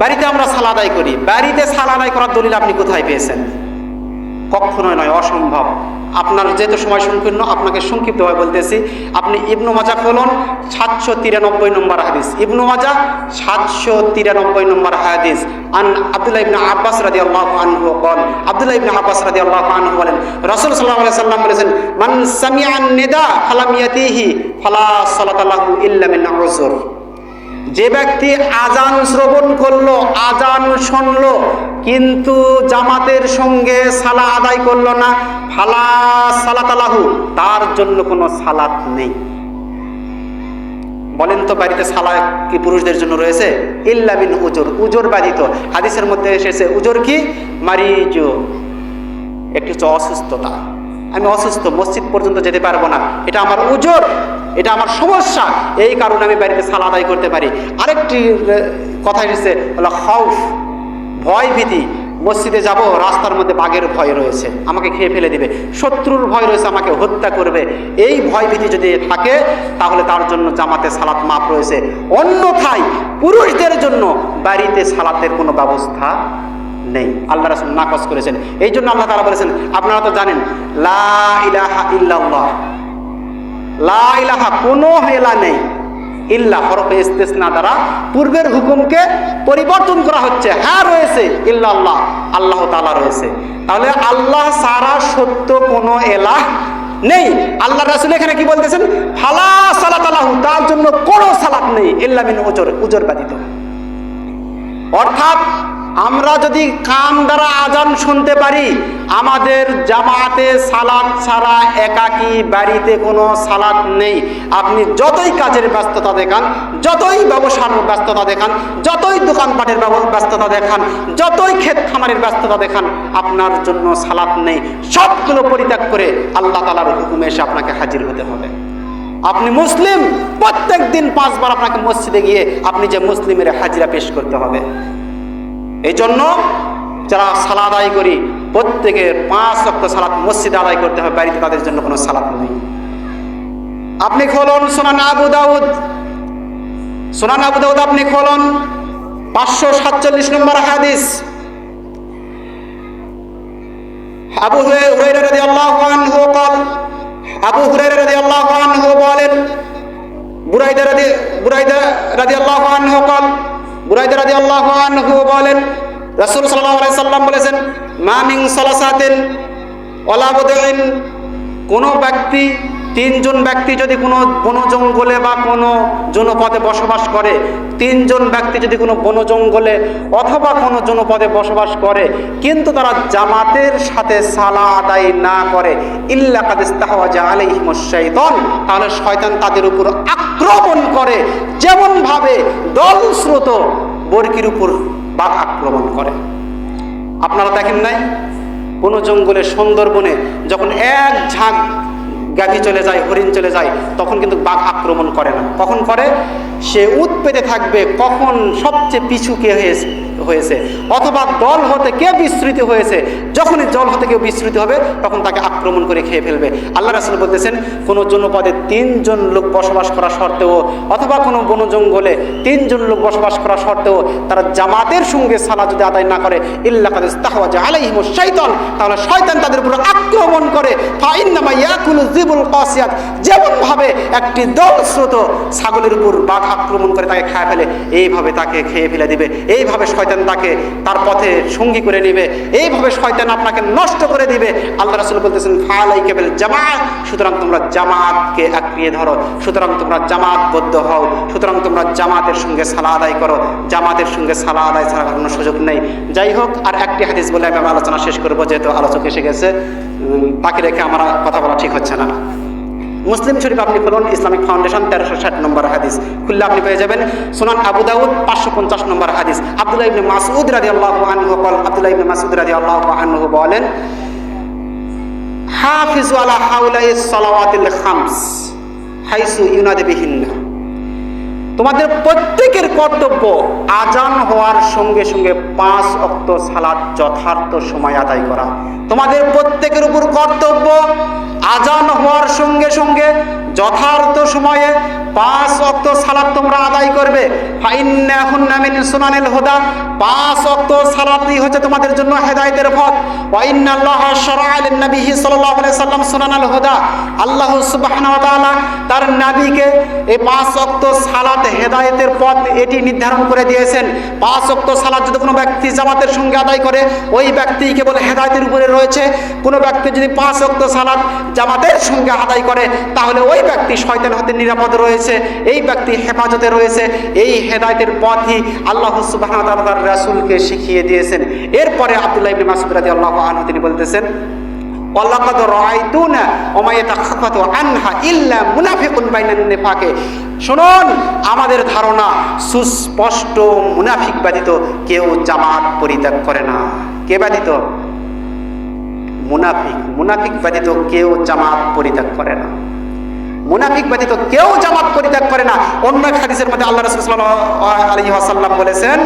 বাড়িতে আমরা সালা আদায় করি। বাড়িতে সালা আদায় করার দলিল আপনি কোথায় পেয়েছেন? কখনোই নয়, অসম্ভব। আপনার যেহেতু সময় সংকীর্ণ, আপনাকে সংক্ষিপ্তভাবে বলতেছি। আপনি ইবনু মাজা খোলন সাতশো তিরানব্বই নম্বর হাদিস। ইবনু মাজা সাতশো তিরানব্বই নম্বর হাদিস। আন আব্দুল্লাহ ইবনে আব্বাস রাদি আল্লাহ আনহু বল আব্দুল্লাহ ইবনে আব্বাস রাদি আল্লাহ আনহু বলেন, রসুল সাল্লাল্লাহু আলাইহি সাল্লাম বলেছেন, মান সামিআন নিদা ফালাম ইয়াতিহি, ফালা সালাতা লাহু ইল্লা উযর। যে ব্যক্তি আজান শ্রবণ করল, আজান শুনলো, কিন্তু জামাতের সঙ্গে সালা আদায় করল না, ফালা সালাতালাহু, তার জন্য কোনো সালাত নেই। বলেন তো বাড়িতে সালা কি পুরুষদের জন্য রয়েছে? ইল্লামিন উজোর উজোর বাধিত হাদিসের মধ্যে এসেছে, উজোর কি? মারিজো, একটি হচ্ছে অসুস্থতা। আমি অসুস্থ, মসজিদ পর্যন্ত যেতে পারব না। এটা আমার উজোর, এটা আমার সমস্যা। এই কারণে আমি বাড়িতে সালা আদায় করতে পারি। আরেকটি কথা এসেছে, হলো হাউফ ভয় ভীতি। মসজিদে যাব, রাস্তার মধ্যে বাঘের ভয় রয়েছে। আমাকে খেয়ে ফেলে দিবে। শত্রুর ভয় রয়েছে, আমাকে হত্যা করবে। এই ভয় ভীতি যদি থাকে, তাহলে তার জন্য জামাতে সালাত মাপ রয়েছে। অন্যথায় পুরুষদের জন্য বাড়িতে সালাতের কোনো ব্যবস্থা নেই। আল্লাহ রাসুল নাকচ করেছেন। এই জন্য আল্লাহ তারা বলেছেন, আপনারা তো জানেন, লা কোনো হেলা নেই। ইল্লা হরফে ইস্তেসনা দ্বারা পূর্বের হুকুমকে পরিবর্তন করা হচ্ছে। হ্যাঁ রয়েছে। ইল্লা আল্লাহ আল্লাহ তাআলা রয়েছে। তাহলে আল্লাহ সারা সত্য কোনো এলাহ নেই। আল্লাহ রাসুল এখানে কি বলতেছেন? ফালা সালাত আলাহু তার জন্য কোনো সালাত নেই। ইল্লা মিন উজর উজর ব্যতীত। অর্থাৎ আমরা যদি কান দ্বারা আজান শুনতে পারি, আমাদের জামাতে সালাদ ছাড়া একাকী বাড়িতে কোনো সালাদ নেই। আপনি যতই কাজের ব্যস্ততা দেখান, যতই ব্যবসার ব্যস্ততা দেখান, যতই দোকানপাটের ব্যস্ততা দেখান, যতই ক্ষেত খামারের ব্যস্ততা দেখান, আপনার জন্য সালাদ নেই। সবগুলো পরিত্যাগ করে আল্লাহ তালার হুকুমে এসে আপনাকে হাজির হতে হবে। আপনি মুসলিম প্রত্যেক দিন পাঁচবার আপনাকে মসজিদে গিয়ে আপনি যে মুসলিমের হাজিরা পেশ করতে হবে। এই জন্য যারা সালাদ আদায় করি প্রত্যেকের পাঁচ রক্ত সালাত মসজিদে আদায় করতে হবে বাড়িতে তাদের জন্য কোনো সালাত নেই আপনি খোলন সোনান আবু দাউদ সোনান আবু দাউদ আপনি খোলন পাঁচশো সাতচল্লিশ নম্বর হাদিস আবু হুরাইরা রাদিয়াল্লাহু আনহু قال আবু হুরাইরা রাদিয়াল্লাহু আনহু বলেন বুরাইদা রাদি বুরাইদা রাদিয়াল্লাহু আনহু قال বুরাইদা রাদিয়াল্লাহু আনহু বলেন, রাসূল আলাইহি সাল্লাম বলেছেন, মা মিন সালাসাতিন ওয়ালা বুদইন কোন ব্যক্তি, তিনজন ব্যক্তি যদি কোনো, বন জঙ্গলে বা কোনো জনপদে বসবাস করে, তিনজন ব্যক্তি যদি কোনো বন জঙ্গলে অথবা কোনো জনপদে বসবাস করে, কিন্তু তারা জামাতের সাথে সালা আদায় না করে, ইল্লা কাদিস্তাহওয়াজা আলাইহিমুশ শাইতান, তাহলে শয়তান তাদের উপর আক্রমণ করে, যেমন দল স্রোত বর্কির উপর বাঘ আক্রমণ করে। আপনারা দেখেন নাই? কোনো জঙ্গলে, সুন্দরবনে যখন এক ঝাঁক গাভী চলে যায়, হরিণ চলে যায়, তখন কিন্তু বাঘ আক্রমণ করে না। কখন করে? সে উৎ পেতে থাকবে কখন সবচেয়ে পিছু কে হয়েছে হয়েছে? অথবা দল হতে কে বিস্তৃত হয়েছে? যখনই জল হতে কেউ বিস্তৃত হবে, তখন তাকে আক্রমণ করে খেয়ে ফেলবে। আল্লাহ রাসুল বলতেছেন, কোনো জনপদে তিনজন লোক বসবাস করা সত্ত্বেও, অথবা কোনো বন জঙ্গলে তিনজন লোক বসবাস করা সত্ত্বেও, তারা জামাতের সঙ্গে সালা যদি আদায় না করে, ইল্লা কাদিস তাহওয়াজা আলাইহিম শয়তান তাহলে শয়তান তাদের উপর আক্রমণ করে, ফাইন্নামা ইয়াকুলু কাসিয়াত যেমন ভাবে একটি দল স্রোত ছাগলের উপর বাঘ আক্রমণ করে তাকে খায় ফেলে। এইভাবে তাকে খেয়ে ফেলে দিবে। এইভাবে শয়তান তাকে তার পথে সঙ্গী করে নেবে। এইভাবে শয়তান আপনাকে নষ্ট করে দিবে। আল্লাহ রাসুল বলতেছেন ফালাই কেবল জামাত। সুতরাং তোমরা জামাতকে আঁকড়িয়ে ধরো। সুতরাং তোমরা জামাতবদ্ধ হও। সুতরাং তোমরা জামাতের সঙ্গে সালা আদায় করো। জামাতের সঙ্গে সালা আদায় ছাড়া কোনো সুযোগ নেই। যাই হোক, আর একটি হাদিস বলে আমি আলোচনা শেষ করব, যেহেতু আলোচক এসে গেছে। তাকে রেখে আমার কথা বলা ঠিক হচ্ছে না। মুসলিম শরীফ আপনি খুলুন ইসলামিক ফাউন্ডেশন, তেরোশো ষাট নম্বর হাদিস। খুললে আপনি পেয়ে যাবেন সোনান আবু দাউদ, পাঁচশো পঞ্চাশ নম্বর হাদিস। আবদুল্লাহ ইবনে মাসুদ রাজি আল্লাহ আনহু বল আবদুল্লাহ ইবনে মাসুদ রাজি আল্লাহ আনহু বলেন, হাফিজু আলা হাউলাই সালাওয়াতিল খামস, হাইসু ইউনাদে বিহিন্না। তোমাদের প্রত্যেকের কর্তব্য আজান হওয়ার সঙ্গে সঙ্গে পাঁচ অক্ত সালাদ যথার্থ সময় আদায় করা। তোমাদের প্রত্যেকের উপর কর্তব্য আজান হওয়ার সঙ্গে সঙ্গে যথার্থ সময়ে পাঁচ অক্ত সালাত তোমরা আদায় করবে। মিন পাঁচ অক্ত সালাতই হচ্ছে তোমাদের জন্য হেদায়েতের পথ। আলাইহি সাল্লাম আল্লাহ তার পাঁচ সালাত হেদায়েতের পথ এটি নির্ধারণ করে দিয়েছেন। পাঁচ সালাত যদি কোনো ব্যক্তি জামাতের সঙ্গে আদায় করে, ওই ব্যক্তি কেবল হেদায়েতের উপরে রয়েছে। কোনো ব্যক্তি যদি পাঁচ অক্ত সালাত জামাতের সঙ্গে আদায় করে, তাহলে ওই ব্যক্তি শয়তান হতে নিরাপদ রয়েছে। এই ব্যক্তি হেফাজতে রয়েছে, এই হেদায়েতের পথই আল্লাহ তার রাসূলকে শিখিয়ে দিয়েছেন। এরপরে আব্দুল্লাহ ইবনে মাসউদ রাদিয়াল্লাহু আনহু তিনি বলতেছেন শুনুন, আমাদের ধারণা, সুস্পষ্ট মুনাফিক ব্যতীত কেউ জামাত পরিত্যাগ করে না। কে ব্যতীত? মুনাফিক। মুনাফিক ব্যতীত কেউ জামাত পরিত্যাগ করে না। মুনাফিক ব্যতীত কেউ জামাত পরিত্যাগ করে না। অন্য এক হাদিসের মধ্যে আল্লাহ রাসূল আলাইহি ওয়াসাল্লাম বলেছেন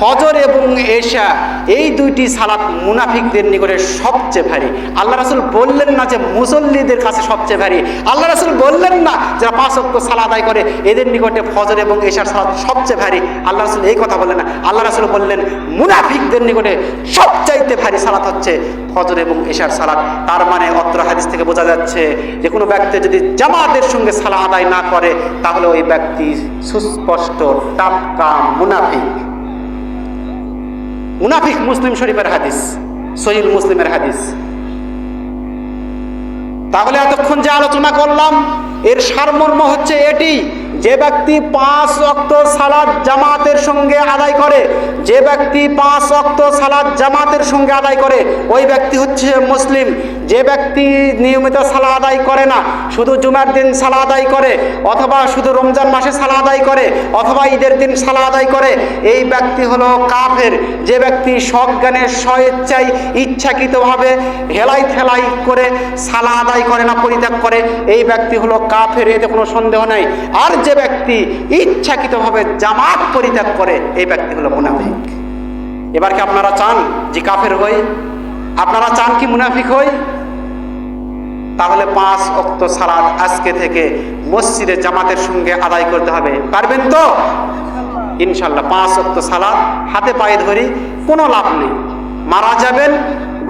ফজর এবং এশা এই দুইটি সালাত মুনাফিকদের নিকটে সবচেয়ে ভারী। আল্লাহ রাসূল বললেন না যে, মুসল্লিদের কাছে সবচেয়ে ভারী। আল্লাহ রাসূল বললেন না যারা পাঁচ ওয়াক্ত সালাত আদায় করে, এদের নিকটে ফজর এবং এশার সালাত সবচেয়ে ভারী। আল্লাহ রাসূল এই কথা বললেন না। আল্লাহ রাসূল বললেন, মুনাফিকদের নিকটে সবচাইতে ভারী সালাত হচ্ছে ফজর এবং এশার সালাত, তার মানে অত্র হাদিস থেকে বোঝা যাচ্ছে যে কোনো ব্যক্তি যদি জামাতের সঙ্গে সালা আদায় না করে, তাহলে ওই ব্যক্তি সুস্পষ্ট টাটকা মুনাফিক। মুনাফিক মুসলিম শরীফের হাদিস সহিল মুসলিমের হাদিস। তাহলে এতক্ষণ যে আলোচনা করলাম, এর সারমর্ম হচ্ছে এটি যে ব্যক্তি পাঁচ অক্ত সালাদ জামাতের সঙ্গে আদায় করে, যে ব্যক্তি পাঁচ অক্ত সালাদ জামাতের সঙ্গে আদায় করে, ওই ব্যক্তি হচ্ছে মুসলিম। যে ব্যক্তি নিয়মিত সালা আদায় করে না, শুধু জুমার দিন সালা আদায় করে, অথবা শুধু রমজান মাসে সালা আদায় করে, অথবা ঈদের দিন সালা আদায় করে, এই ব্যক্তি হলো কাফের। যে ব্যক্তি সজ্ঞানে স্বেচ্ছায় ইচ্ছাকৃতভাবে হেলাই থেলাই করে সালা আদায় করে না, পরিত্যাগ করে, এই ব্যক্তি হলো কাফের, এতে কোনো সন্দেহ নাই। আর যে ব্যক্তি ইচ্ছাকৃতভাবে জামাত পরিত্যাগ করে, এই ব্যক্তি হলো মুনাফিক। এবার কি আপনারা চান যে কাফের হই আপনারা চান কি মুনাফিক হই? তাহলে পাঁচ অক্ত সালাদ আজকে থেকে মসজিদে জামাতের সঙ্গে আদায় করতে হবে। পারবেন তো? ইনশাল্লাহ পাঁচ অক্ত সালাদ হাতে পায়ে ধরি কোনো লাভ নেই। মারা যাবেন,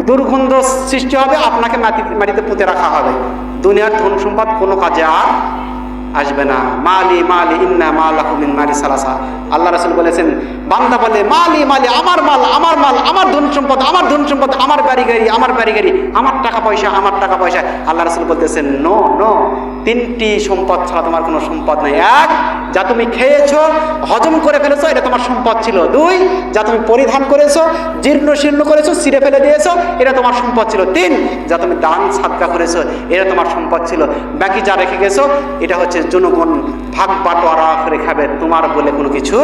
দুর্গন্ধ সৃষ্টি হবে, আপনাকে মাটি মাটিতে পুঁতে রাখা হবে। দুনিয়ার ধন সম্পদ কোনো কাজে আর আসবে না। মালি মালি, ইন্না মাল আহমিন মালি সালাসা। আল্লাহ রসুল বলেছেন, বান্দা বলে, মালি মালি, আমার মাল আমার মাল, আমার ধন সম্পদ, আমার ধন সম্পদ, আমার বাড়ি গাড়ি আমার বাড়ি গাড়ি আমার টাকা পয়সা, আমার টাকা পয়সা। আল্লাহ রসুল বলতেছেন, নো নো তিনটি সম্পদ ছাড়া তোমার কোনো সম্পদ নেই। এক, যা তুমি খেয়েছো, হজম করে ফেলেছো, এটা তোমার সম্পদ ছিল। দুই, যা তুমি পরিধান করেছ, জীর্ণ শীর্ণ করেছ, ছিঁড়ে ফেলে দিয়েছ, এটা তোমার সম্পদ ছিল। তিন, যা তুমি দান সাদকা করেছ, এটা তোমার সম্পদ ছিল। বাকি যা রেখে গেছো, এটা হচ্ছে জনগণ, ভাগ বাটোয়ারা করে খাবে, তোমার বলে কোনো কিছু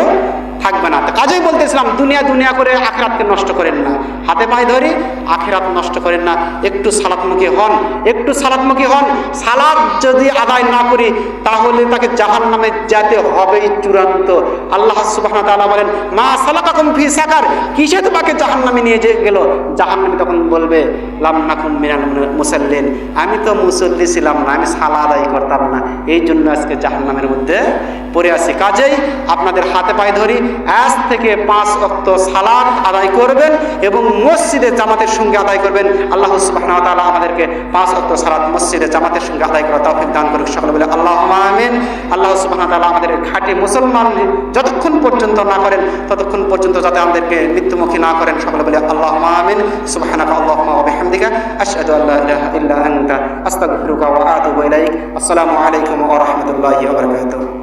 থাকবে না। কাজেই বলতেছিলাম, দুনিয়া দুনিয়া করে আখেরাতকে নষ্ট করেন না। হাতে পায়ে ধরি, আখেরাত নষ্ট করেন না। একটু সালাতমুখী হন, একটু সালাতমুখী হন। সালাদ যদি আদায় না করি, তাহলে তাকে জাহান নামে যেতে হবেই চূড়ান্ত। আল্লাহ সুবাহ তাআলা বলেন, মা সালাকাকুম ফি সাকার। কিসে তোমাকে জাহান নামে নিয়ে যে গেল? জাহান নামে তখন বলবে, লাম নাকুম মিনাল মুসাল্লিন। আমি তো মুসল্লি ছিলাম না, আমি সালা আদায় করতাম না। এই জন্য আজকে জাহান নামের মধ্যে পড়ে আছি। কাজেই আপনাদের হাতে পায়ে ধরি আজ থেকে পাঁচ অক্ত সালাদ আদায় করবেন এবং মসজিদে জামাতের সঙ্গে আদায় করবেন। আল্লাহ সুবাহ তাআলা আমাদেরকে পাঁচ অক্ত সালাদ মসজিদে জামাতের সঙ্গে আদায় করা তৌফিক দান করুক। সকলে বলে আল্লাহ আমিন। আল্লাহ সুবাহ তাআলা আমাদের খাঁটি মুসলমান যতক্ষণ পর্যন্ত না করেন, ততক্ষণ পর্যন্ত যাতে আমাদেরকে মৃত্যুমুখী না করেন। সকলে বলে আল্লাহ আমিন। সুবহানাকা আল্লাহুম্মা ওয়া বিহামদিকা। আশহাদু আল্লা ইলাহা ইল্লা আসসালামু আলাইকুম ওয়া রাহমাতুল্লাহি ওয়া